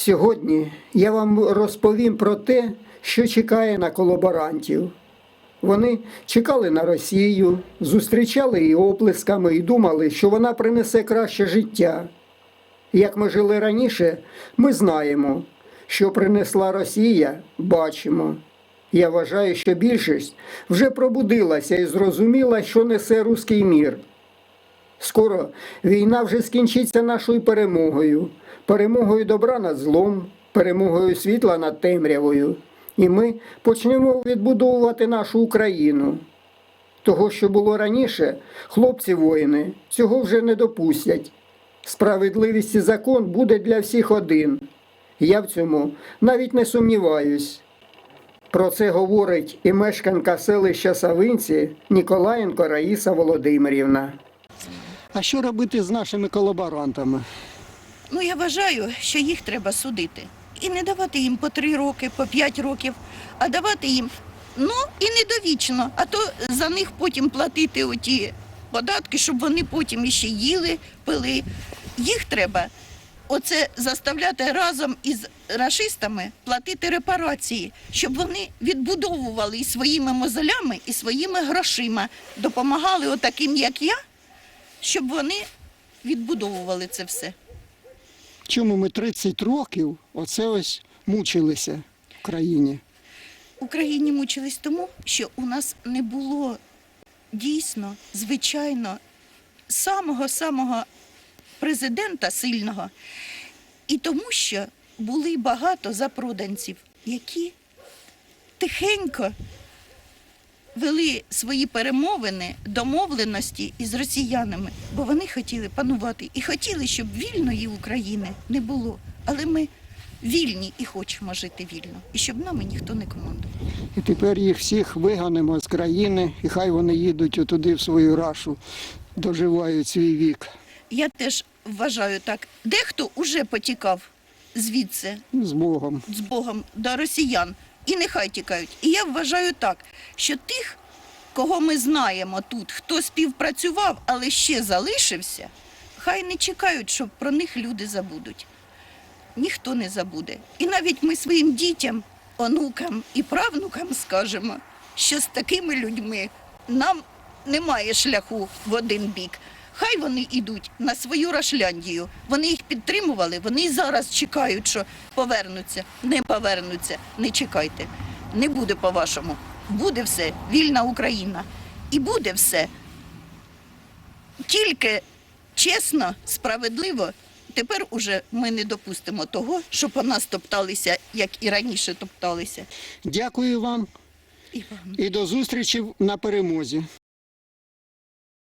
Сьогодні я вам розповім про те, що чекає на колаборантів. Вони чекали на Росію, зустрічали її оплесками і думали, що вона принесе краще життя. Як ми жили раніше, ми знаємо, що принесла Росія, бачимо. Я вважаю, що більшість вже пробудилася і зрозуміла, що несе руський мір. Скоро війна вже скінчиться нашою перемогою, перемогою добра над злом, перемогою світла над темрявою. І ми почнемо відбудовувати нашу Україну. Того, що було раніше, хлопці воїни цього вже не допустять. Справедливість і закон буде для всіх один. Я в цьому навіть не сумніваюсь. Про це говорить і мешканка селища Савинці Ніколаєнко Раїса Володимирівна. А що робити з нашими колаборантами? Ну, я вважаю, що їх треба судити. І не давати їм по три роки, по п'ять років, а давати їм ну і не довічно, а то за них потім платити оті податки, щоб вони потім іще їли, пили. Їх треба оце заставляти разом із рашистами платити репарації, щоб вони відбудовували і своїми мозолями, і своїми грошима, допомагали отаким, як я, щоб вони відбудовували це все. Чому ми 30 років оце ось мучилися в країні? Україні мучились тому, що у нас не було дійсно, звичайно, самого-самого президента сильного. І тому, що були багато запроданців, які тихенько вели свої перемовини, домовленості із росіянами, бо вони хотіли панувати і хотіли, щоб вільної України не було. Але ми вільні і хочемо жити вільно, і щоб нами ніхто не командував. І тепер їх всіх виганемо з країни, і хай вони їдуть отуди в свою рашу, доживають свій вік. Я теж вважаю так. Дехто уже потікав звідси З Богом. з Богом до росіян, і нехай тікають. І я вважаю так, що тих, кого ми знаємо тут, хто співпрацював, але ще залишився, хай не чекають, що про них люди забудуть. Ніхто не забуде. І навіть ми своїм дітям, онукам і правнукам скажемо, що з такими людьми нам немає шляху в один бік. Хай вони йдуть на свою Рашляндію. Вони їх підтримували, вони і зараз чекають, що повернуться. Не повернуться, не чекайте. Не буде по-вашому. Буде все, вільна Україна. І буде все. Тільки чесно, справедливо. Тепер уже ми не допустимо того, що по нас топталися, як і раніше топталися. Дякую вам І вам. і до зустрічі на перемозі.